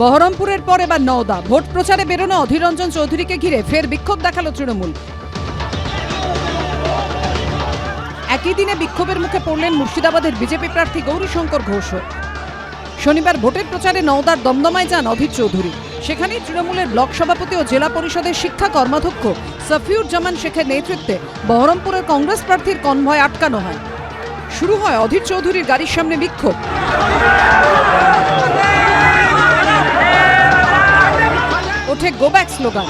বহরমপুরের পর এবার নওদা। ভোট প্রচারে বেরোনো অধীর রঞ্জন চৌধুরীকে ঘিরে ফের বিক্ষোভ দেখাল তৃণমূল। একই দিনে বিক্ষোভের মুখে পড়লেন মুর্শিদাবাদের বিজেপি প্রার্থী গৌরীশঙ্কর ঘোষ। শনিবার ভোটের প্রচারে নওদার দমদমায় যান অধীর চৌধুরী। সেখানেই তৃণমূলের ব্লক সভাপতি ও জেলা পরিষদের শিক্ষা কর্মাধ্যক্ষ সফিউর জামান শেখের নেতৃত্বে বহরমপুরের কংগ্রেস প্রার্থীর কনভয় আটকানো হয়। শুরু হয় অধীর চৌধুরীর গাড়ির সামনে বিক্ষোভ। স্লোগান।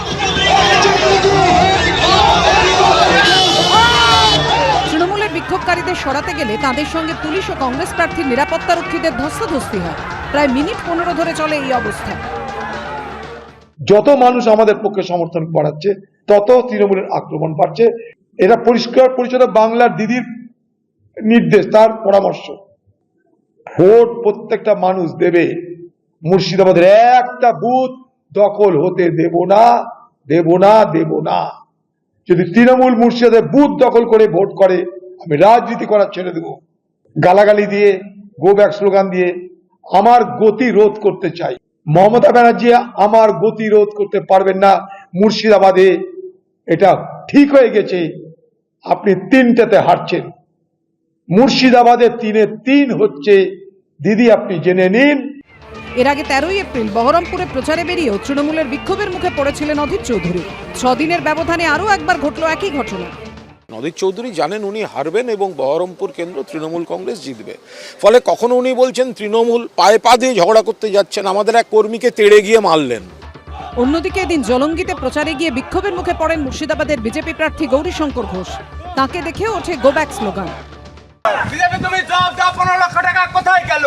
তৃণমূলের বিক্ষোভকারীদের সরাতে গেলে তাদের সঙ্গে পুলিশ ও কংগ্রেস প্রার্থীর নিরাপত্তারক্ষীদের ধস্তাধস্তি হয়। প্রায় মিনিট পনেরো ধরে চলে এই অবস্থা। যত মানুষ আমাদের পক্ষে সমর্থন বাড়াচ্ছে, তত তৃণমূলের আক্রমণ বাড়ছে। এটা পরিষ্কার পরিচ্ছন্ন বাংলার দিদির নির্দেশ, তার পরামর্শ। ভোট প্রত্যেকটা মানুষ দেবে। মুর্শিদাবাদের একটা বুথ দখল হতে দেব না দেব না দেব না। যদি তৃণমূল মুর্শিদাবাদের বুথ দখল করে ভোট করে, আমি রাজনীতি করা ছেড়ে দেব। গালাগালি দিয়ে, গো ব্যাক স্লোগান দিয়ে আমার গতি রোধ করতে চাই। মমতা ব্যানার্জি আমার গতি রোধ করতে পারবেন না। মুর্শিদাবাদে এটা ঠিক হয়ে গেছে। আপনি তিনটাতে হারছেন। মুর্শিদাবাদে তিনে তিন হচ্ছে। দিদি, আপনি জেনে নিন। এর আগে তেরোই এপ্রিল বহরমপুরে প্রচারে বেরিয়েও তৃণমূলের বিক্ষোভের মুখে পড়েছিলেন অধীর চৌধুরী। ছদিনের ব্যবধানে আরও একবার ঘটল একই ঘটনা। নদীর চৌধুরী জানেন উনি হারবেন এবং বহরমপুর কেন্দ্র তৃণমূল কংগ্রেস জিতবে। ফলে কখনো উনি বলছেন তৃণমূল পায়ে পা দিয়ে ঝগড়া করতে যাচ্ছেন আমাদের এক কর্মীকে তেড়ে গিয়ে মারলেন। অন্যদিকে এদিন জলঙ্গিতে প্রচারে গিয়ে বিক্ষোভের মুখে পড়েন মুর্শিদাবাদের বিজেপি প্রার্থী গৌরীশঙ্কর ঘোষ। তাকে দেখে ওঠে গো ব্যাক স্লোগান। বিজেপি তুমি জব দাও পনেরো লক্ষ টাকা কোথায় গেল?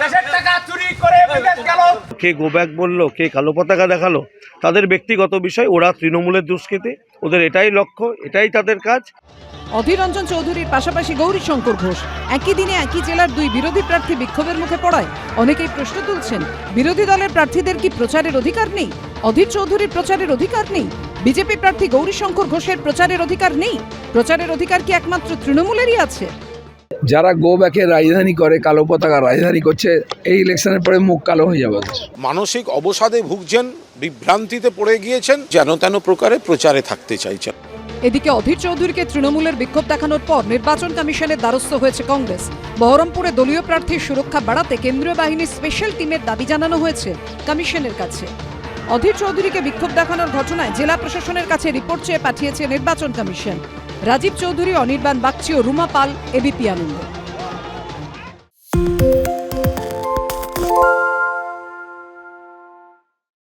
দেশের টাকা চুরি করে বিদেশ গেল। কে গো ব্যাক বলল কে কালো পতাকা দেখাল তাদের ব্যক্তিগত বিষয় ওরা তৃণমূলের দুষ্কৃতী ওদের এটাই লক্ষ্য এটাই তাদের কাজ। অধীর রঞ্জন চৌধুরীর পাশাপাশি গৌরীশঙ্কর ঘোষ। একই দিনে একই জেলার দুই বিরোধী প্রার্থী বিক্ষোভের মুখে পড়ায়। অনেকেই প্রশ্ন তুলছেন বিরোধী দলের প্রার্থীদের কি প্রচারের অধিকার নেই? অধীর চৌধুরীর প্রচারের অধিকার নেই? বিজেপি প্রার্থী গৌরীশঙ্কর ঘোষের প্রচারের অধিকার নেই? প্রচারের অধিকার কি একমাত্র তৃণমূলেরই আছে? যারা গো ব্যাকের রাজধানী করে কালো পতাকা রাজধানী করছে এই ইলেকশনের পরে মুখ কালো হয়ে যাবে। মানসিক অবসাদে ভুগছেন বিভ্রান্তিতে পড়ে গিয়েছেন যেন তেন প্রকারে প্রচারে থাকতে চাইছেন। এদিকে অধীর চৌধুরীকে তৃণমূলের বিক্ষোভ দেখানোর পর নির্বাচন কমিশনের দ্বারস্থ হয়েছে কংগ্রেস। বহরমপুরে দলীয় প্রার্থীর সুরক্ষা বাড়াতে কেন্দ্রীয় বাহিনীর স্পেশাল টিমের দাবি জানানো হয়েছে কমিশনের কাছে। অধীর চৌধুরীকে বিক্ষোভ দেখানোর ঘটনায় জেলা প্রশাসনের কাছে রিপোর্ট চেয়ে পাঠিয়েছে নির্বাচন কমিশন। রাজীব চৌধুরী অনির্বাণ বাগচি ও রুমা পাল এবিপি আনন্দ।